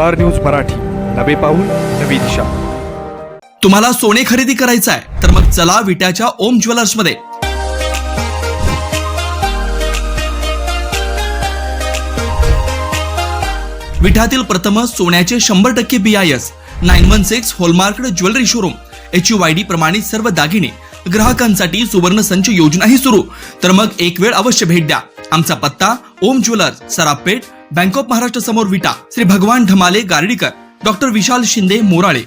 Star news Marathi. नवे पाऊल नवी दिशा. तुम्हाला सोने खरेदी करायचं आहे तर मग चला विट्याच्या ओम ज्वेलर्समध्ये. विठातील प्रथम सोन्याचे शंभर टक्के B I S nine one six hallmark jewellery showroom H U D प्रमाणित सर्व दागिने ग्राहकांसाठी सुवर्ण संच योजनाही सुरू. तर मग एक वेळ अवश्य भेट द्या. आमचा पत्ता Om jewellers Sarapeth bank of Maharashtra समोर विटा. श्री भगवान ढमाले गार्डीकर. डॉक्टर विशाल शिंदे मोराळे.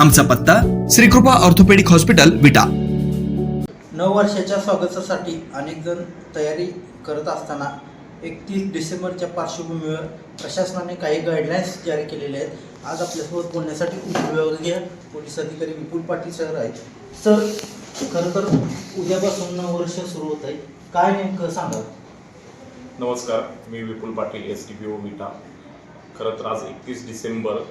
आमचा पत्ता श्रीकृपा ऑर्थोपेडिक हॉस्पिटल विटा. नऊ वर्षाच्या स्वागतासाठी अनेक जण तयारी करत असताना एकतीस डिसेंबरच्या पार्श्वभूमीवर प्रशासनाने काही गाईडलाईन्स जारी केलेले आहेत. आज आपल्यासोबत बोलण्यासाठी उपविभागीय पोलीस अधिकारी विपुल पाटील सर आहेत. सर खरं तर उद्यापासून नऊ वर्ष सुरू होत आहे काय नेमकं सांगा नमस्कार मी Vipul Patil S T P O Vita. खरं तर आज एकतीस डिसेंबर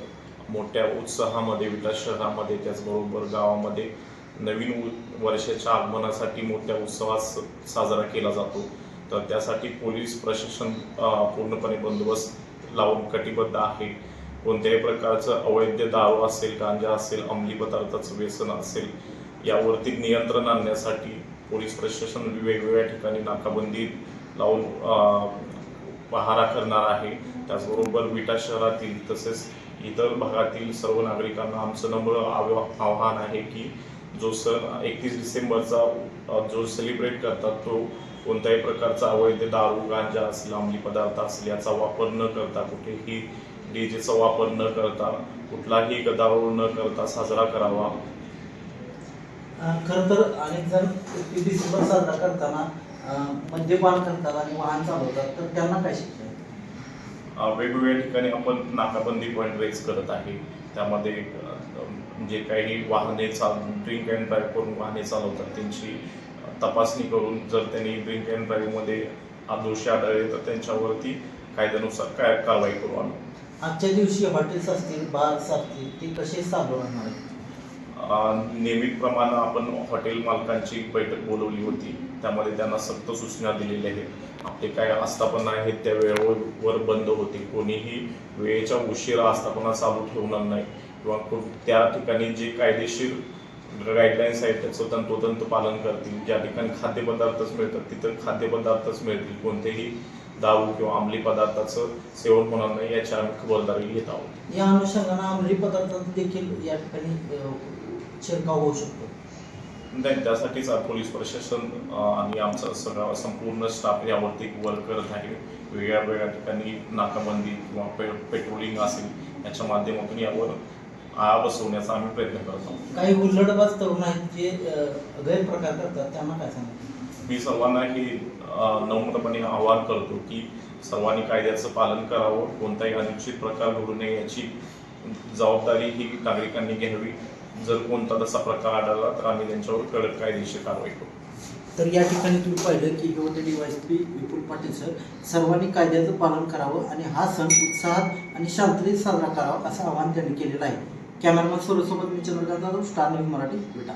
मोठ्या उत्साहामध्ये विटा शहरामध्ये त्याचबरोबर गावामध्ये नवीन उ- वर्षाच्या आगमनासाठी मोठ्या उत्सवात साजरा केला जातो. तर त्यासाठी पोलीस प्रशासन पूर्णपणे बंदोबस्त लावून कटिबद्ध आहे. कोणत्याही प्रकारचं अवैध दारू असेल गांजा असेल अंमली पदार्थाचं व्यसन असेल यावरती नियंत्रण आणण्यासाठी पोलीस प्रशासन वेगवेगळ्या ठिकाणी नाकाबंदी लावून पहारा करणार आहे. त्याचबरोबर विटा शहरातील तसेच इतर भागातील सर्व नागरिकांना आमचं नम्र आव- आव्हान आहे की जो सण एकतीस डिसेंबरचा जो सेलिब्रेट करतात तो कोणत्याही प्रकारचा अवैध दारू गांजा असेल अंमली पदार्थ असेल याचा वापर न करता कुठेही डीजेचा वापर न करता कुठलाही गदारोळ न करता साजरा करावा. खर तर अनेक जण डिसेंबर साजरा करताना मद्यपान करतात आणि वाहन चालवतात तर त्यांना काय शिक्षा वेगवेगळ्या ठिकाणी आपण नाकाबंदी पॉईंट रेज करत आहे. त्यामध्ये जे काही वाहने चाल ड्रिंक अँड ड्राईव्ह करून वाहने चालवतात त्यांची तपासणी करून जर त्यांनी ड्रिंक अँड ड्राईव्हमध्ये दोषी आढळले तर त्यांच्यावरती कायद्यानुसार काय कारवाई करू आम्ही? आजच्या दिवशी हॉटेल्स असतील बार्स असतील ते कसे चालू राहणार आहेत अ, नियमितप्रमाणे आपण हॉटेल मालकांची बैठक बोलवली होती. त्यामध्ये त्यांना सक्त सूचना दिलेल्या आहेत. आपले काय आस्थापना आहेत त्या वेळेवर बंद होते कोणीही वेळेच्या उशिरा आस्थापना चालू ठेवणार नाही. किंवा त्या ठिकाणी जे कायदेशीर गाईडलाईन्स आहेत त्याचं तंतोतंत पालन करतील. ज्या ठिकाणी खाद्यपदार्थच मिळतात तिथं खाद्यपदार्थच मिळतील. कोणतेही दारू किंवा अंमली पदार्थाचं सेवन होणार नाही याची आम्ही खबरदारी घेत आहोत. या अनुषंगाने अंमली पदार्थ देखील या ठिकाणी शिरकाव होऊ शकतो? नाही त्यासाठीच पोलीस प्रशासन आणि आमचा सगळा संपूर्ण स्टाफ यावरती वर्क करत आहे. वेगळ्या वेगळ्या ठिकाणी नाकाबंदी किंवा पे पेट्रोलिंग असेल याच्या माध्यमातून यावर आळा बसवण्याचा आम्ही प्रयत्न करत. आहोत काही उल्लडबाज तरुण आहेत जे गैरप्रकार करतात त्यांना काय सांगा मी सर्वांना हे नम्रपणे आवाहन करतो की सर्वांनी कायद्याचं पालन करावं. कोणताही अनुचित प्रकार घडू नये याची जबाबदारी ही नागरिकांनी घ्यावी. जर कोणता तसा प्रकार आढळला तर आम्ही त्यांच्यावर कडक कायदेशीर कारवाई करू. तर या ठिकाणी तुम्ही पाहिलं की हे होते डीवायसपी विपुल पाटील सर. सर्वांनी कायद्याचं पालन करावं आणि हा सण उत्साहात आणि शांततेत साजरा करावा असं आवाहन त्यांनी केलेलं आहे. कॅमेरामन सर्वसोबत मी चंद्रकांत जाधव, स्टार न्यूज मराठी बेटा